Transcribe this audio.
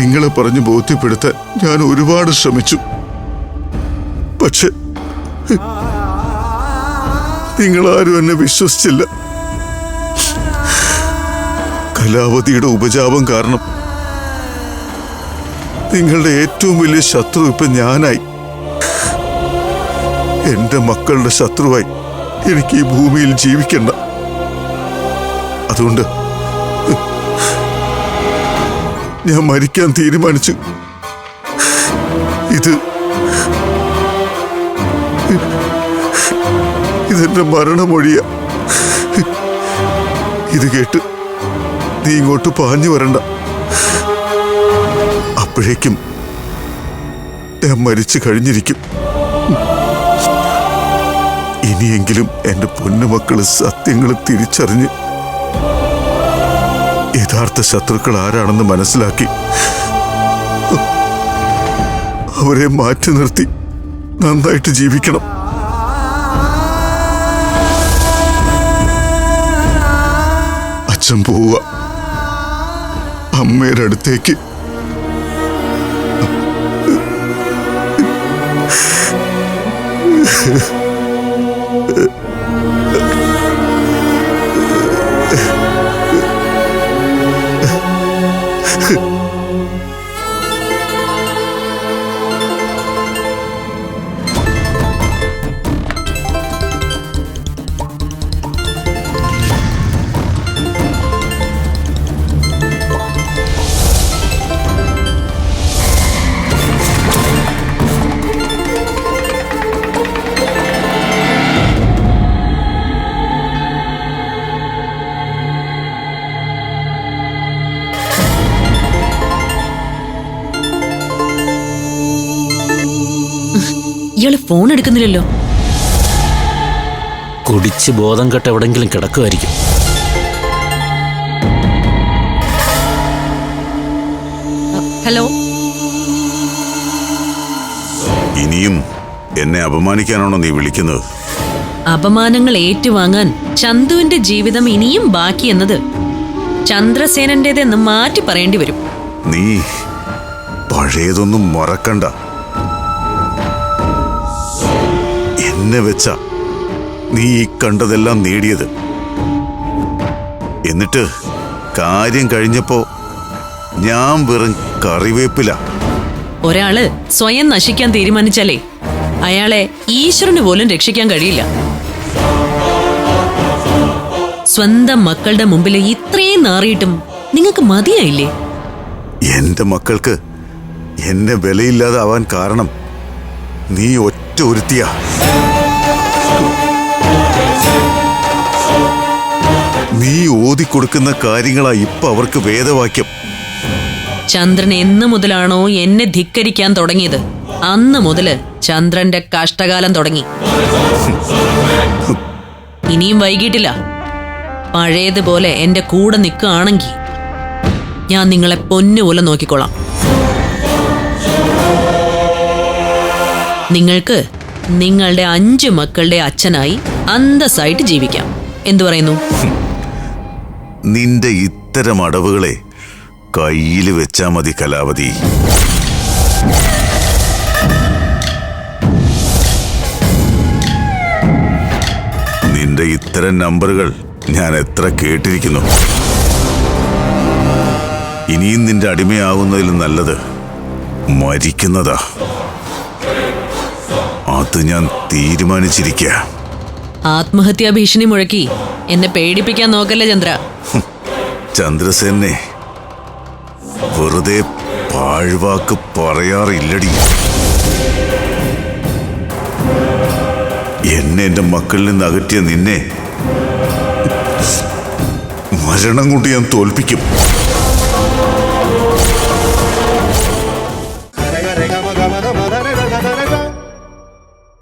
നിങ്ങളെ പറഞ്ഞ് ബോധ്യപ്പെടുത്താൻ ഞാൻ ഒരുപാട് ശ്രമിച്ചു. പക്ഷെ നിങ്ങളാരും എന്നെ വിശ്വസിച്ചില്ല. കലാവതിയുടെ ഉപജാപം കാരണം നിങ്ങളുടെ ഏറ്റവും വലിയ ശത്രു ഇപ്പൊ ഞാനായി. എന്റെ മക്കളുടെ ശത്രുവായി എനിക്ക് ഈ ഭൂമിയിൽ ജീവിക്കണ്ട. അതുകൊണ്ട് ഞാൻ മരിക്കാൻ തീരുമാനിച്ചു. ഇത് ഇതെന്റെ മരണമൊഴിയ. ഇത് കേട്ട് നീ ഇങ്ങോട്ട് പാഞ്ഞു വരണ്ട. അപ്പോഴേക്കും ഞാൻ മരിച്ചു കഴിഞ്ഞിരിക്കും. ഇനിയെങ്കിലും എന്റെ പൊന്നുമക്കൾ സത്യങ്ങൾ തിരിച്ചറിഞ്ഞ് യഥാർത്ഥ ശത്രുക്കൾ ആരാണെന്ന് മനസ്സിലാക്കി. അവരെ മാറ്റി നിർത്തി. നന്നായിട്ട് ജീവിക്കണം. അച്ഛൻ പോവുക. അമ്മയുടെ അടുത്തേക്ക്. ഇയാൾ ഫോൺ എടുക്കുന്നില്ലല്ലോ. കുടിച്ച് ബോധം കെട്ട് എവിടെങ്കിലും കിടക്കുമായിരിക്കും. ഹലോ? ഇനിയും എന്നെ അപമാനിക്കാനാണോ നീ വിളിക്കുന്നത്? അപമാനങ്ങൾ ഏറ്റുവാങ്ങാൻ ചന്തുവിന്റെ ജീവിതം ഇനിയും ബാക്കി എന്നത് ചന്ദ്രസേനന്റേതെന്ന് മാറ്റി പറയേണ്ടി വരും. നീ പഴയതൊന്നും മറക്കണ്ട. എന്നെ വെച്ച നീ ഈ കണ്ടതെല്ലാം നേടിയത്. എന്നിട്ട് കാര്യം കഴിഞ്ഞപ്പോ ഞാൻ വെറും കറിവേപ്പില. ഒരാൾ സ്വയം നശിക്കാൻ തീരുമാനിച്ചാലേ അയാളെ ഈശ്വരന് പോലും രക്ഷിക്കാൻ കഴിയില്ല. സ്വന്തം മക്കളുടെ മുമ്പിൽ ഇത്രയും നാറിയിട്ടും നിങ്ങൾക്ക് മതിയായില്ലേ? എന്റെ മക്കൾക്ക് എന്നെ വിലയില്ലാതാവാൻ കാരണം നീ ഒറ്റ ഒരുത്തിയാ. നീ ഓതിക്കൊടുക്കുന്ന കാര്യങ്ങളാ ഇപ്പൊ അവർക്ക് വേദവാക്യം. ചന്ദ്രൻ എന്നു മുതലാണോ എന്നെ ധിക്കരിക്കാൻ തുടങ്ങിയത്? അന്ന് മുതൽ ചന്ദ്രന്റെ കഷ്ടകാലം തുടങ്ങി. ഇനിയും വൈകിട്ടില്ല. പഴയതുപോലെ എന്റെ കൂടെ നിൽക്കുകയാണെങ്കിൽ ഞാൻ നിങ്ങളെ പൊന്നുപോലെ നോക്കിക്കോളാം നിങ്ങൾക്ക് നിങ്ങളുടെ അഞ്ച് മക്കളുടെ അച്ഛനായി അന്തസ്സായിട്ട് ജീവിക്കാം. എന്തു പറയുന്നു? നിന്റെ ഇത്തരം അടവുകളെ കയ്യിൽ വെച്ചാ മതി കലാവതി. നിന്റെ ഇത്തരം നമ്പറുകൾ ഞാൻ എത്ര കേട്ടിരിക്കുന്നു. ഇനിയും നിന്റെ അടിമയാവുന്നതിൽ നല്ലത് മരിക്കുന്നതാ. അത് ഞാൻ തീരുമാനിച്ചിരിക്കുക ആത്മഹത്യാ ഭീഷണി മുഴക്കി. എന്നെ പേടിപ്പിക്കാൻ നോക്കല്ലേ ചന്ദ്ര. ചന്ദ്രസേനെ വെറുതെ പാഴ്വാക്ക് പറയാറില്ലടി. എന്നെ എന്റെ മക്കളിൽ നിന്ന് അകറ്റിയ നിന്നെ മരണം കൊണ്ട് ഞാൻ തോൽപ്പിക്കും.